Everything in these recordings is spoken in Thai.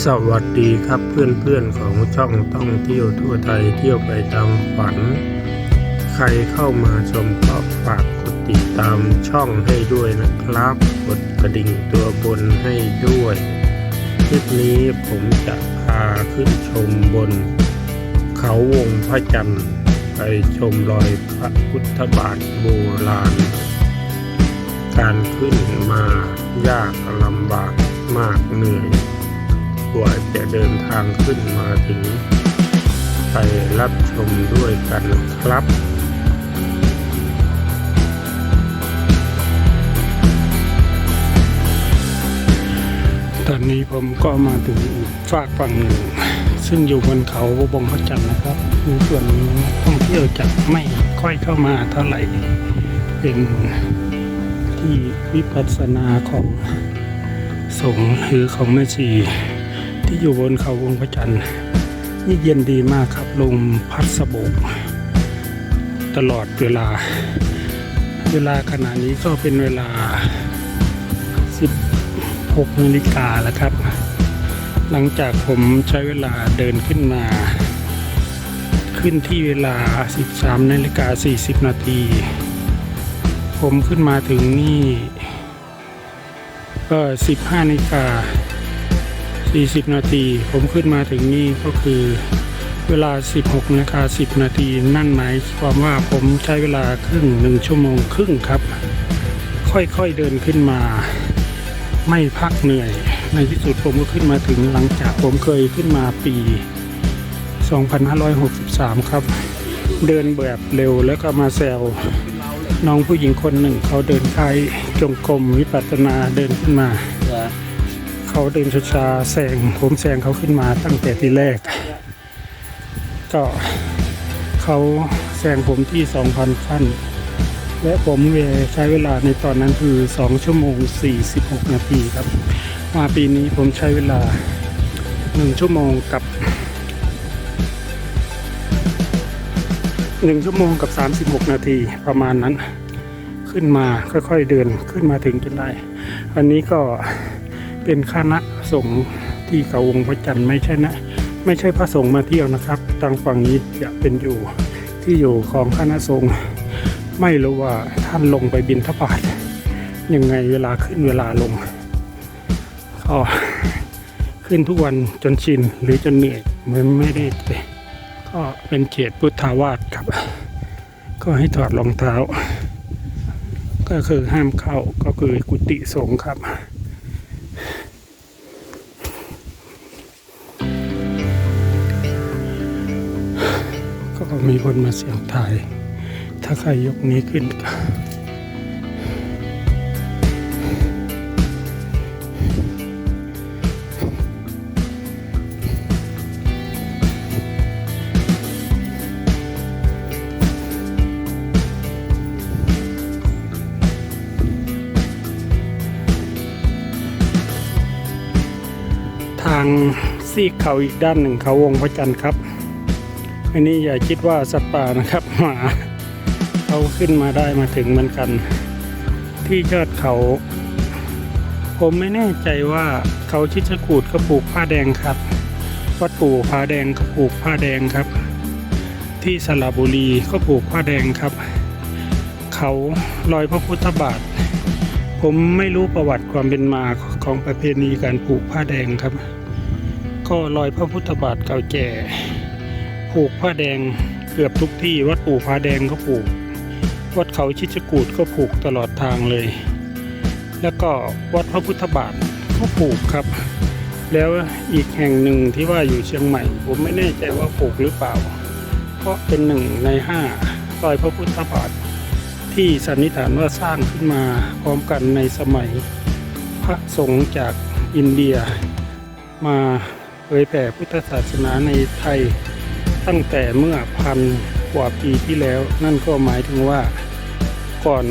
สวัสดีครับเพื่อนๆของช่องต้องเที่ยวทั่วไทยเที่ยวไปตามฝัน ใครเข้ามาชมก็ฝากกดติดตามช่องให้ด้วยนะครับ กดกระดิ่งตัวบนให้ด้วยคลิปนี้ผมจะพาขึ้นชมบน เขาวงพระจันทร์ไปชมรอยพระพุทธบาทโบราณ การขึ้นมายากลำบากมากเหนื่อย กว่าจะเดินทางขึ้นมาถึง ไปรับชมด้วยกันครับตอนนี้ผมก็มาถึงฝากฝั่งหนึ่งซึ่งอยู่บนเขาบงพระจันทร์นะครับคือส่วนนี้ท่องเที่ยวจะไม่ค่อยเข้ามาเท่าไหร่ เป็นที่วิปัสสนาของสงฆ์หรือของแม่ชี ที่อยู่บนเขาวงพระจันทร์นี่เย็นดีมากครับลมพัดสบกตลอดเวลา เวลาขณะนี้ก็เป็นเวลา 16นาฬิกาแล้วครับ หลังจากผมใช้เวลาเดินขึ้นมา ขึ้นที่เวลา 13นาฬิกา40 นาที ผมขึ้นมาถึงนี่ก็15นาฬิกา 40 นาที ผมขึ้นมาถึงนี่ก็คือเวลา 16นาฬิกา10 นาที นั่นหมายความว่าผมใช้เวลาครึ่งหนึ่งชั่วโมงครึ่งครับ ค่อยๆเดินขึ้นมา ไม่พักเหนื่อย ในที่สุดผมก็ขึ้นมาถึงหลังจากผมเคยขึ้นมาปี 2563 ครับ เดินแบบเร็วแล้วก็มาแซวน้องผู้หญิงคนหนึ่งเขาเดินคล้ายจงกรมวิปัสสนาเดินขึ้นมา เขาเดินช้าๆแซงผมแซงเขาขึ้นมาตั้งแต่ทีแรก ก็เขาแซงผมที่ 2,000 ขั้น และผมเวใช้เวลาในตอนนั้นคือ 2 ชั่วโมง 46 นาทีครับ มาปีนี้ผมใช้เวลา 1 ชั่วโมงกับ 1 ชั่วโมงกับ 36 นาทีประมาณนั้น ขึ้นมาค่อยๆเดินขึ้นมาถึงจนได้ อันนี้ก็ เป็นคณะสงฆ์ที่เขาวงพระจันทร์ไม่ใช่นะ ไม่ใช่พระสงฆ์มาเที่ยวนะครับ ทางฝั่งนี้จะเป็นอยู่ที่อยู่ของคณะสงฆ์ไม่รู้ว่าท่านลงไปบินทบาทยังไงเวลาขึ้นเวลาลงก็ขึ้นทุกวันจนชินหรือจนเหนื่อยมันไม่ได้ก็เป็นเขตพุทธาวาสครับ ก็ให้ถอดรองเท้า ก็คือห้ามเข้าก็คือกุฏิสงฆ์ครับ ก็มีคนมาเสียงทาย ถ้าใครยกนี้ขึ้นก็ทางซีกเขาอีกด้านหนึ่งเขาวงพระจันทร์ครับ อันนี้อย่าคิดว่าสัตว์ป่านะครับหมาเขาขึ้นมาได้มาถึงเหมือนกัน ที่ยอดเขา ผมไม่แน่ใจว่าเขาชิดชะกูดก็ปลูกผ้าแดงครับวัดปู่ผ้าแดงก็ปลูกผ้าแดงครับ ที่สระบุรีก็ปลูกผ้าแดงครับ เขาลอยพระพุทธบาทผมไม่รู้ประวัติความเป็นมาของประเพณีการปลูกผ้าแดงครับ ก็ลอยพระพุทธบาทเก่าแก่ ผูกผ้าแดงเกือบทุกที่วัดปู่ผ้าแดงก็ผูก วัดเขาชิดกูดก็ผูกตลอดทางเลย แล้วก็วัดพระพุทธบาทก็ผูกครับ แล้วอีกแห่งหนึ่งที่ว่าอยู่เชียงใหม่ ผมไม่แน่ใจว่าผูกหรือเปล่า เพราะเป็นหนึ่งในห้ารอยพระพุทธบาทที่สันนิษฐานว่าสร้างขึ้นมาพร้อมกันในสมัย พระสงฆ์จากอินเดีย มาเผยแผ่พุทธศาสนาในไทย ตั้งแต่เมื่อพันกว่าปีที่แล้ว นั่นก็หมายถึงว่าก่อน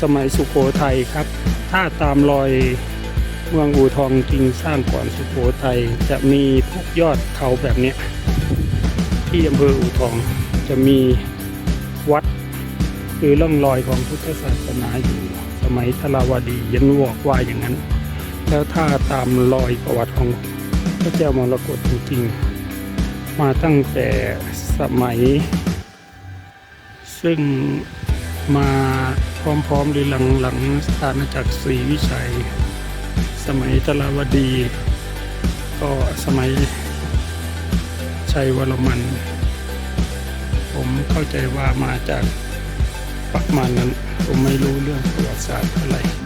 สมัยสุโขทัยครับ ถ้าตามรอยเมืองอู่ทองจริงสร้างก่อนสุโขทัยจะมีพวกยอดเขาแบบนี้ที่อำเภออู่ทองจะมีวัดหรือร่องรอยของพุทธศาสนาอยู่สมัยทราวดียันวอกว่าอย่างนั้น แล้วถ้าตามรอยประวัติของพระเจ้ามรกตจริงๆ มาตั้งแต่สมัย ซึ่งมาพร้อมๆหรือหลังๆอาณาจักรศรีวิชัย สมัยตลาวดี ก็สมัยชัยวรมัน ผมเข้าใจว่ามาจากประมาณนั้น ผมไม่รู้เรื่องประวัติศาสตร์อะไร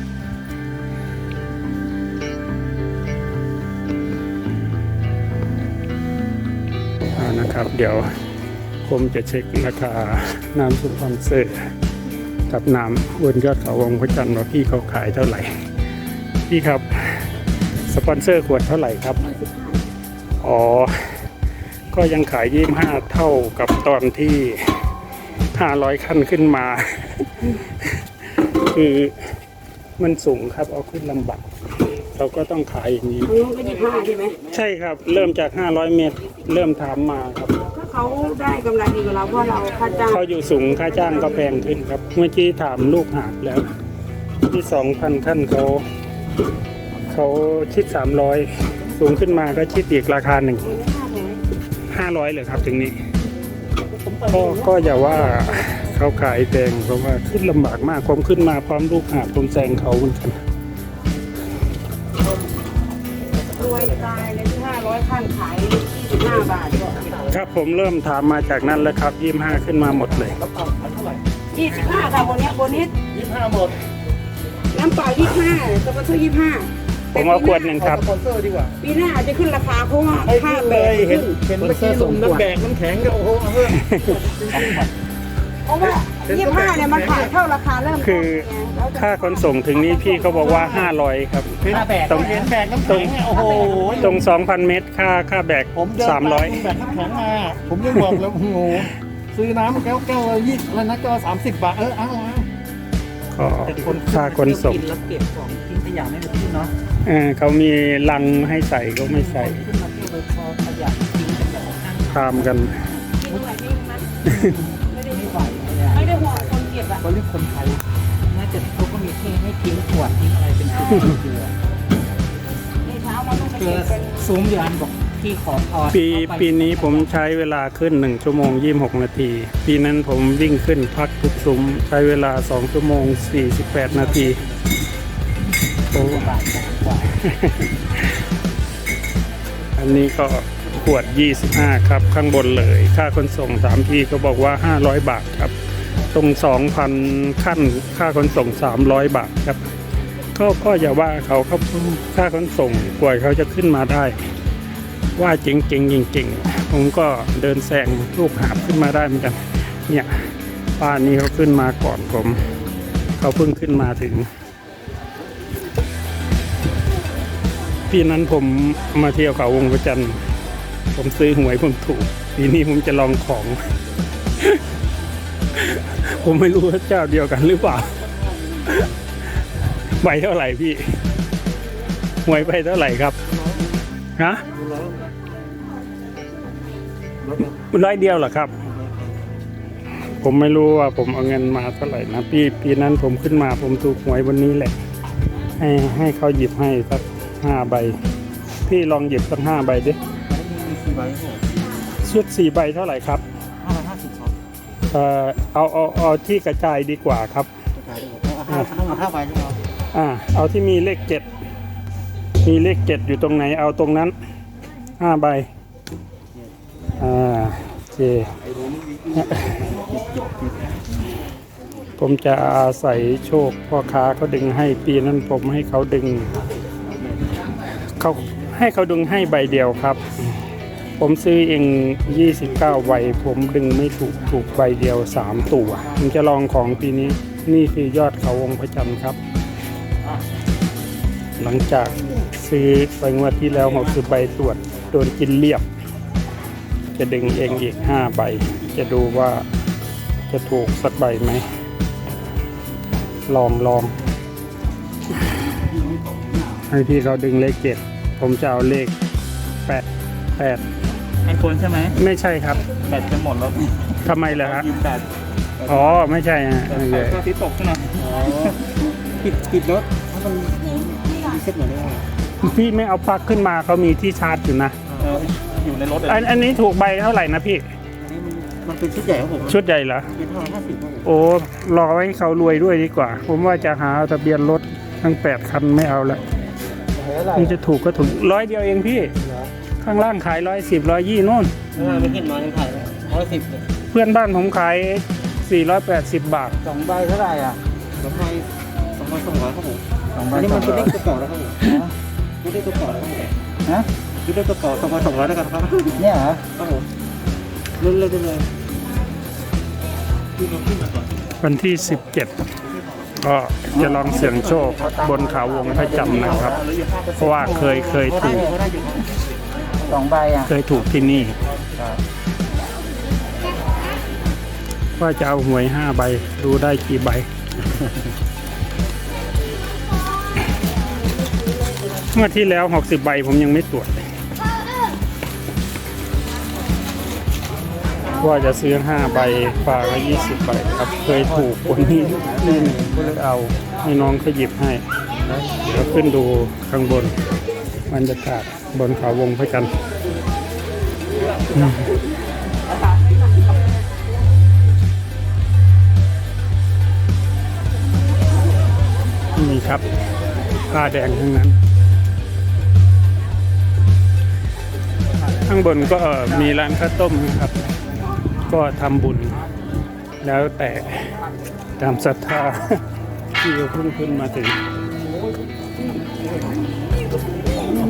นะครับ เดี๋ยวผมจะเช็คราคาน้ำสปอนเซอร์กับน้ำบนยอดเขาวงพระจันทร์ว่าพี่เขาขายเท่าไหร่ พี่ครับสปอนเซอร์ขวดเท่าไหร่ครับ อ๋อ ก็ยังขายยี่ห้าเท่ากับตอนที่ห้าร้อยขั้นขึ้นมา คือมันสูงครับเอาขึ้นลำบากเราก็ต้องขายอย่างนี้ทางนู้นก็ยี่ห้าใช่ไหมใช่ครับ เริ่มจาก500เมตร เริ่มถามมาครับก็เขาได้กำไรดีกว่าเราเพราะเราค่าจ้างเขาอยู่สูงค่าจ้างก็แพงขึ้นครับ เมื่อกี้ถามลูกหาบแล้ว ที่2,000ขั้นเขาเขาคิด300สูงขึ้นมาก็คิดอีกราคาหนึ่งห้าร้อย500เลยครับ ถึงนี้ก็ก็อย่าว่าเขาขายแพงเพราะว่าขึ้นลำบากมากผมขึ้นมาพร้อมลูกหาบผมแซงเขาเหมือนกัน 25 บาทครับผมเริ่มถามมาจากนั้นแล้วครับ25ขึ้นมาหมดเลย25ค่ะโบนเนี้โบนิสยี่ห้าหมดน้ำเปล่า25สปอนเซอร์25ผมเอาขวดหนึ่งครับ สปอนเซอร์ดีกว่าปีหน้าอาจจะขึ้นราคาเพราะว่าค่าแบกขึ้น เห็นเมื่อกี้ลุงน้ำแบกน้ำแข็งก็โอ้โหเเพิ่ม ราะว่ายี่ห้าเนี่ยมันขายเท่าราคาเริ่มต้นคือไงแล้วจะค่าขนส่งถึงนี้พี่เขาบอกว่า 500 ครับเห็นแบกตรงเห็นแบกน้ำแข็งเนี่ยโอ้โหตรง 2,000 เมตรค่าค่าแบก ผมเดินตามลุงแบกน้ำแข็งมาผมยังบอกแล้วโอ้โหซื้อน้ำแก้วแก้วละยี่แล้วนะแก้วสามสิบบาทเออเอาเอา300ก็ค่าขนส่งแล้วเก็บของทิ้งขยะไม่เป็นที่เนาะเออเขามีลังให้ใส่ก็ไม่ใส่ขึ้นมาเที่ยวไปพอขยะทิ้งขยะข้างตามกัน เก็เขาเรียกคนไทยน่าจะเขาก็มีที่ให้ทิ้งขวดทิ้งอะไรเป็นที่อยู่อะในเช้าเราต้องเจอซุ้มอยู่อันบอกที่ขอพรปีปีนี้ผมใช้เวลาขึ้น 1 ชั่วโมง 26 นาที ปีนั้นผมวิ่งขึ้นพักทุกซุ้มใช้เวลา 2 ชั่วโมง 48 นาทีโอ้บาทกว่าอันนี้ก็ขวด 25 ครับ ข้างบนเลย ค่าขนส่ง3ทีก็บอกว่า 500 บาทครับ ตรง 2,000 ขั้น ค่าขนส่ง 300 บาทครับ ก็ก็อย่าว่าเขาเขาค่าขนส่งกว่าเขาจะขึ้นมาได้ ว่าเจ๋งจริงผมก็เดินแซงลูกหาบขึ้นมาได้เหมือนกันเนี่ยป้านี้เขาขึ้นมาก่อนผม เขาเพิ่งขึ้นมาถึงปีนั้นผมมาเที่ยวเขาวงพระจันผมซื้อหวยผมถูกปีนี้ผมจะลองของ ผมไม่รู้ว่าเจ้าเดียวกันหรือเปล่าใบเท่าไหร่พี่หวยไปเท่าไหร่ครับฮะร้อยเดียวเหรอครับ ผมไม่รู้ว่าผมเอาเงินมาเท่าไหร่นะปีปีนั้นผมขึ้นมาผมถูกหวยวันนี้แหละ ให้ให้เขาหยิบให้สักห้าใบ พี่ลองหยิบสักห้าใบดิชุดสี่ใบเท่าไหร่ครับ เอ่อเอาเอาเอาที่กระจายดีกว่าครับจะขายได้หมดเอาห้าทั้งหมดห้าใบใช่ไหมครับอ่าเอาที่มีเลขเจ็ดมีเลขเจ็ดอยู่ตรงไหนเอาตรงนั้นห้าใบอ่าโอเคผมจะอาศัยโชคพ่อค้าเขาดึงให้ปีนั้นผมให้เขาดึงเขาให้เขาดึงให้ใบเดียวครับ ผมซื้อเอง 29 ใบ ผมดึงไม่ถูกถูกใบเดียว 3 ตัวผมจะลองของปีนี้ นี่คือยอดเขาวงพระจันทร์ครับ หลังจากซื้อไปงวดที่แล้วผมซื้อใบตรวจโดนกินเรียบ จะดึงเองอีก 5 ใบ จะดูว่าจะถูกสักใบไหม ลองลอง ให้พี่เขาดึงเลขเจ็ด ผมจะเอาเลขแปด แปดไอโฟนใช่ไหมไม่ใช่ครับแบตจะหมดแล้วทำไมล่ะฮะยืมแบตอ๋อไม่ใช่ฮะไม่ใช่ก็ที่ตกใช่ไหมอ๋อปิดปิดรถถ้ามันเซ็ตหน่อยได้ไหมพี่ไม่เอาปลั๊กขึ้นมาเขามีที่ชาร์จอยู่นะเอออยู่ในรถเลยอันอันนี้ถูกใบเท่าไหร่นะพี่ อันนี้มันมันเป็นชุดใหญ่ครับผมชุดใหญ่เหรอเป็นห้าห้าสิบครับผมโอ้รอไว้ให้เขารวยด้วยดีกว่า ผมว่าจะหาทะเบียนรถทั้งแปดคันไม่เอาละเฮ้ยอะไรมันจะถูกก็ถูกร้อยเดียวเองพี่ ข้างล่างขายร้อยสิบร้อยยี่นู่นไม่เห็นมายังถ่ายเลยร้อยสิบเลยเพื่อนบ้านผมขาย 480 บาท สองใบเท่าไหร่อะสองใบสองใบสองร้อยครับผมสองใบอันนี้สมัอนงเป็นร้เลอยขตัวเก่าแล้วครับผมไม่ได้ตัวเก่าแล้วครับผมฮะไม่ได้ตัวเก่าสองใบสองร้อยแล้วกันครับเนี่ยเหรอครับผมเล่นเล่นได้เลยพี่มาขึ้นมาก่อนวันที่ 17 ก็จะลองเสี่ยงโชคบนเขาวงพระจันทร์นะครับ เพราะว่าเคยเคยถูก สองใบอะเคยถูกที่นี่ว่าจะเอาหวย5ใบดูได้กี่ใบเมื่อที่แล้ว60ใบผมยังไม่ตรวจเลยว่าจะซื้อ5ใบฝากละ20ใบครับเคยถูกคนนี้นี่หนึ่งก็เลยเอาให้น้องเขาหยิบให้เดี๋ยวขึ้นดูข้างบน บรรยากาศบนเขาวงพระจันทร์นี่ครับผ้าแดงทั้งนั้น ข้างบนก็มีร้านข้าวต้มนะครับ ก็ทำบุญ แล้วแต่ตามศรัทธาที่เพิ่งขึ้นมาถึง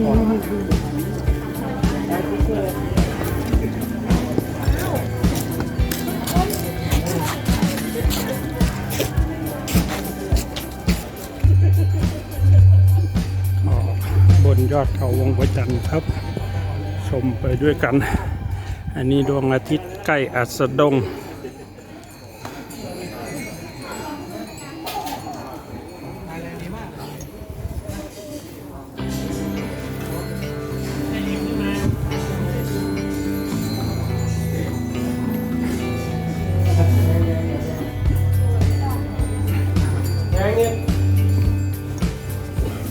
บนยอดเขาวงพระจันครับ ชมไปด้วยกัน อันนี้ดวงอาทิตย์ใกล้อัสดง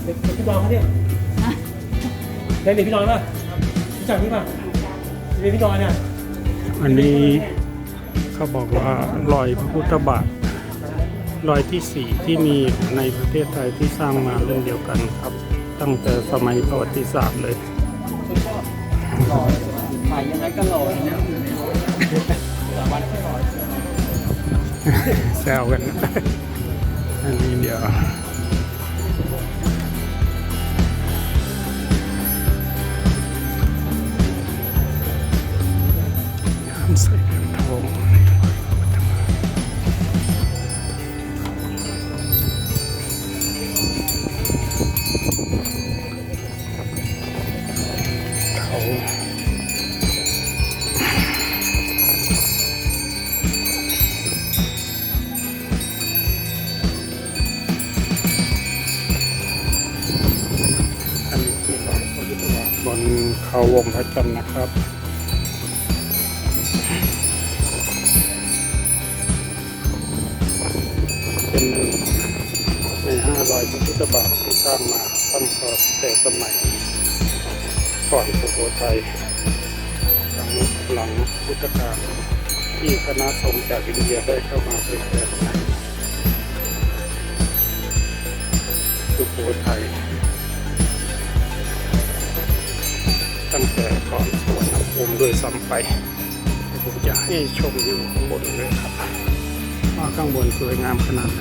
เด็กพี่ดอนเขาเนี่ยเด็กเด็กพี่ดอนป่ะรู้จักพี่ป่ะเด็กพี่ดอนเนี่ยอันนี้เขาบอกว่ารอยพระพุทธบาทรอยที่สี่ที่มีในประเทศไทยที่สร้างมาเรื่องเดียวกันครับ ตั้งแต่สมัยประวัติศาสตร์เลยใหม่ยังไงก็หล่อนะแซวกัน อันนี้เดี๋ยว เหรียญทองนี้คือรอยพระพุทาทบนเขาวงพระจันทร์นะครับ เป็นหนึ่งในห้าร้อยพระพุทธบาทที่สร้างมาตั้งแต่สมัยก่อนสุโขทัยหลังหลังพุทธกาลที่คณะสงฆ์จากอินเดียได้เข้ามาเผยแผ่ในสุโขทัยตั้งแต่ก่อนสวนภูมิด้วยซ้ำไปผมจะให้ชมอยู่ข้างบนเลยครับ ข้างบนสวยงามขนาดไหน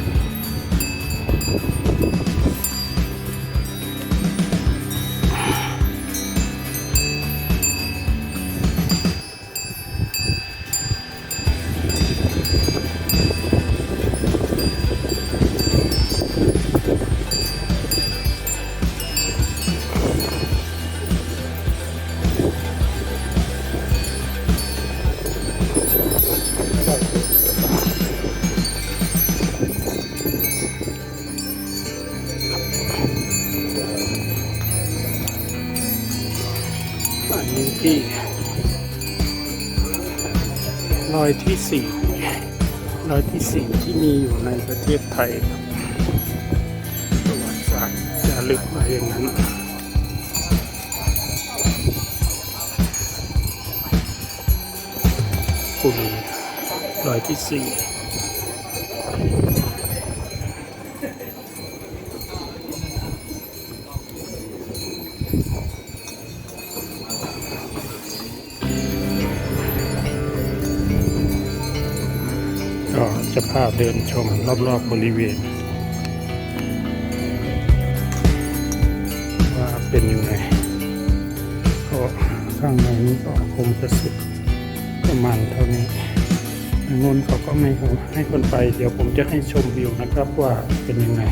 ันนี้ที่รอยที่สี่รอยที่สี่ที่มีอยู่ในประเทศไทยประวัติศาสตร์จะลึกไปอย่างนั้นกุลีรอยที่สี่ จะพาเดินชมรอบๆบริเวณ ว่าเป็นยังไงก็ข้างในนี้ก็คงจะสุดประมาณเท่านี้ทางน้นเขาก็ไม่ให้คนไป เดี๋ยวผมจะให้ชมวิวนะครับว่าเป็นยังไง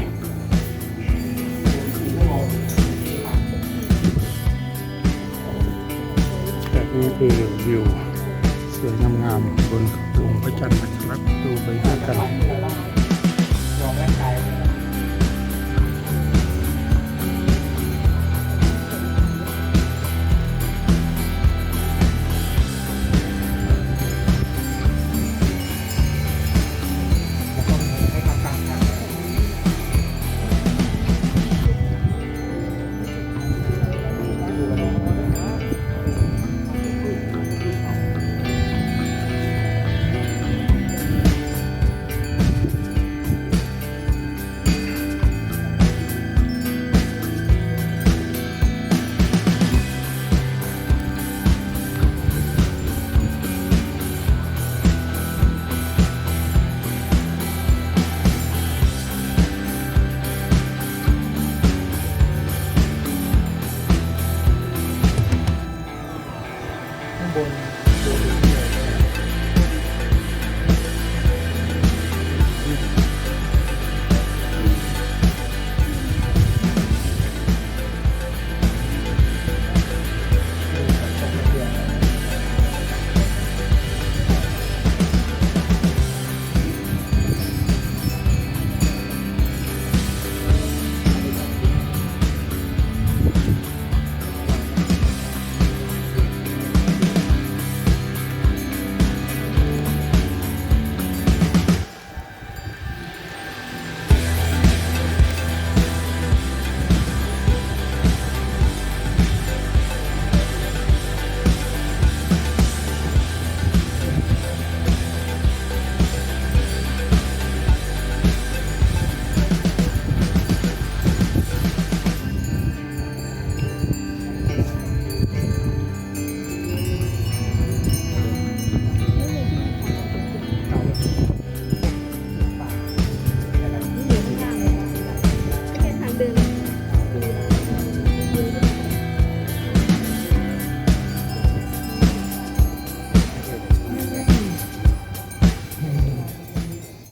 แบบนี้คือวิวสวยงามๆบนเขาวงพระจันทร์นะครับดูไป ด้วยกัน